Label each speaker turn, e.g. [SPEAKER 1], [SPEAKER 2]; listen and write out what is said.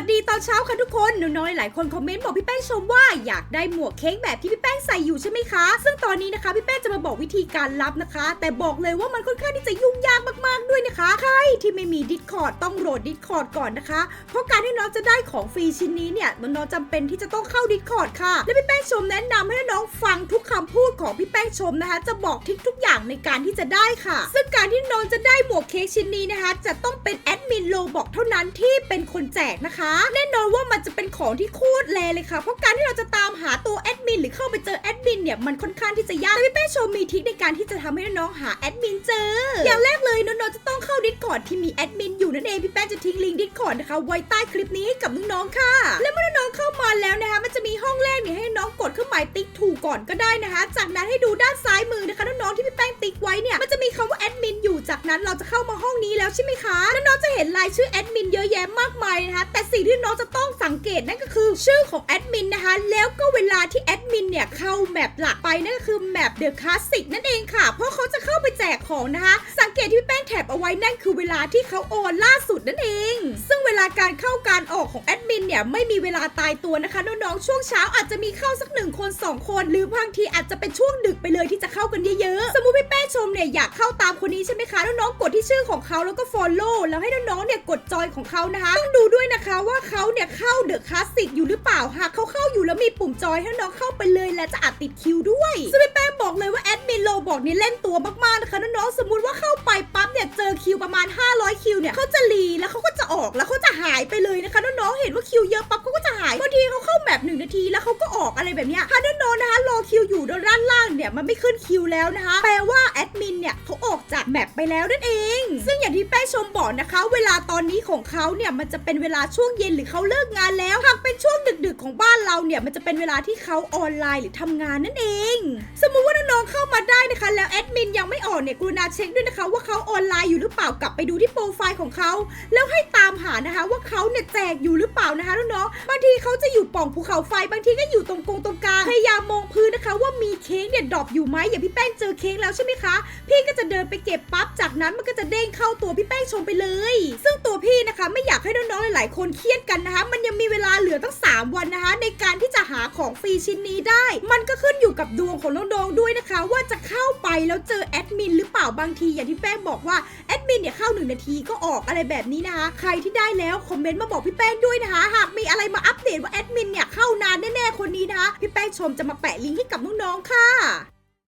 [SPEAKER 1] วัสดีตอนเช้าค่ะทุกคนหนูน้อยหลายคนคอมเมนต์บอกพี่แป้งชมว่าอยากได้หมวกเค้กแบบที่พี่แป้งใส่อยู่ใช่ไหมคะ ซึ่งตอนนี้นะคะพี่แป้งจะมาบอกวิธีการรับนะคะ แต่บอกเลยว่ามันค่อนข้างที่จะยุ่งยากมากๆด้วยนะคะ ใครที่ไม่มีดิสคอร์ดต้องโหลดดิสคอร์ดก่อนนะคะ เพราะการที่น้องจะได้ของฟรีชิ้นนี้เนี่ยน้องจำเป็นที่จะต้องเข้าดิสคอร์ดค่ะ และพี่แป้งชมแนะนำให้น้องฟังทุกคำพูดของพี่แป้งชมนะคะ จะบอกทิกทุกอย่างในการที่จะได้ค่ะ ซึ่งการที่น้องจะได้หมวกเค้กชิ้นนี้นะคะ จะต้องเป็นแอดมินโลบอกเท่านั้นที่เป็นคนแจกนะคะแน่นอนว่ามันจะเป็นของที่โคตรแรเลยค่ะ เพราะการที่เราจะตามหาตัวแอดมินหรือเข้าไปเจอแอดมินเนี่ยมันค่อนข้างที่จะยากแต่พี่แป้งโชว์มีทิคในการที่จะทำให้น้องหาแอดมินเจอ อย่างแรกเลยน้องๆจะต้องเข้าดิสคอร์ดที่มีแอดมินอยู่นั่นเองพี่แป้งจะทิ้งลิงก์ดิสคอร์ดนะคะไว้ใต้คลิปนี้ให้กับน้องๆค่ะ และเมื่อน้องๆเข้ามาแล้วนะคะมันจะมีห้องแรกเนี่ยให้น้องกดเครื่องหมายติ๊กถูกก่อนก็ได้นะคะ จากนั้นให้ดูด้านซ้ายมือนะคะน้องๆที่พี่แป้งติ๊กไว้เนี่ย นั้นเราจะเข้ามาห้องนี้แล้วใช่ไหมคะแล้วน้องจะเห็นรายชื่อแอดมินเยอะแยะมากมายนะคะ แต่สิ่งที่น้องจะต้องสังเกตนั่นก็คือ ชื่อของแอดมินนะคะ แล้วก็เวลาที่แอดมินเนี่ยเข้าแมปหลักไปนั่นก็คือแมปเดอะคลาสสิกนั่นเองค่ะ เพราะเขาจะเข้าไปแจกของนะคะ สังเกตที่พี่แป้งแถบเอาไว้นั่นคือเวลาที่เขาโอนล่าสุดนั่นเอง ซึ่งเวลาการเข้าการออกของแอดมินเนี่ยไม่มีเวลาตายตัวนะคะน้องๆช่วงเช้าอาจจะมีเข้าสักหนึ่งคนสองคน หรือบางทีอาจจะเป็นช่วงดึกไปเลยที่จะเข้ากันเยอะๆสมมุติพี่แป้งชมเนี่ยอยากเข้าตามคนนี้ใช่ไหมคะน้องๆกดที่ชื่อของเขาแล้วก็ follow แล้วให้น้องๆเนี่ยกดจอยของเขานะคะต้องดูด้วยนะคะว่าเขาเนี่ยเข้าเดอะคลาสสิกอยู่หรือเปล่าหากเขาเข้าอยู่แล้วมีปุ่มจอยให้น้องเข้าไปเลยและจะอาจติดคิวด้วยซึ่งแป้งบอกเลยว่าแอดมินโลบอกนี่เล่นตัวมากๆนะคะน้องๆสมมุติว่าเข้าไปปั๊บเนี่ยเจอคิวประมาณ 500 คิวเนี่ยเขาจะรีแล้วเขาก็ ออกแล้วเขาจะหายไปเลยนะคะน้องๆเห็นว่าคิวเยอะปั๊บเขาก็จะหายบางทีเขาเข้าแบบหนึ่งนาทีแล้วเขาก็ออกอะไรแบบเนี้ยถ้าน้องๆนะคะรอคิวอยู่ด้านล่างเนี่ยมันไม่ขึ้นคิวแล้วนะคะแปลว่าแอดมินเนี่ยเขาออกจากแมปไปแล้วนั่นเอง ซึ่งอย่างที่แป้ชมบอกนะคะ เวลาตอนนี้ของเขาเนี่ยมันจะเป็นเวลาช่วงเย็นหรือเขาเลิกงานแล้วหากเป็นช่วงดึกๆของบ้านเราเนี่ยมันจะเป็นเวลาที่เขาออนไลน์หรือทำงานนั่นเอง สมมุติว่าน้องๆเข้ามาได้นะคะแล้วแอดมินยังไม่ออกเนี่ยกรุณาเช็คด้วยนะคะ ว่าเขาออนไลน์อยู่หรือเปล่ากลับไปดูที่โปรไฟล์ของเขาแล้วให้ตามามหานะคะ ว่าเขาเนี่ยแจกอยู่หรือเปล่านะคะน้องๆบางทีเขาจะอยู่ป่องภูเขาไฟบางทีก็อยู่ตรงกงตรงกลางพยายามมองพื้นนะคะ ว่ามีเค้กเนี่ยดรอปอยู่ไหมอย่างพี่แป้งเจอเค้กแล้วใช่ไหมคะ พี่ก็จะเดินไปเก็บปั๊บจากนั้นมันก็จะเด้งเข้าตัวพี่แป้งชมไปเลย ซึ่งตัวพี่นะคะไม่อยากให้น้องๆหลายๆ คนเครียดกันนะคะ มันยังมีเวลาเหลือตั้ง 3 วันนะคะ ในการที่จะหาของฟรีชิ้นนี้ได้ มันก็ขึ้นอยู่กับดวงของน้องๆด้วยนะคะ ว่าจะเข้าไปแล้วเจอแอดมินหรือเปล่าบางทีอย่างที่แป้งบอกว่าแอดมินเนี่ยเข้า1นาทีก็ออกอะไรแบบนี้นะคะรที่ได้แล้วคอมเมนต์มาบอกพี่แป้งด้วยนะคะหากมีอะไรมาอัปเดตว่าแอดมินเนี่ยเข้านานแน่ๆคนนี้นะคะพี่แป้งชมจะมาแปะลิงก์ให้กับน้องๆค่ะ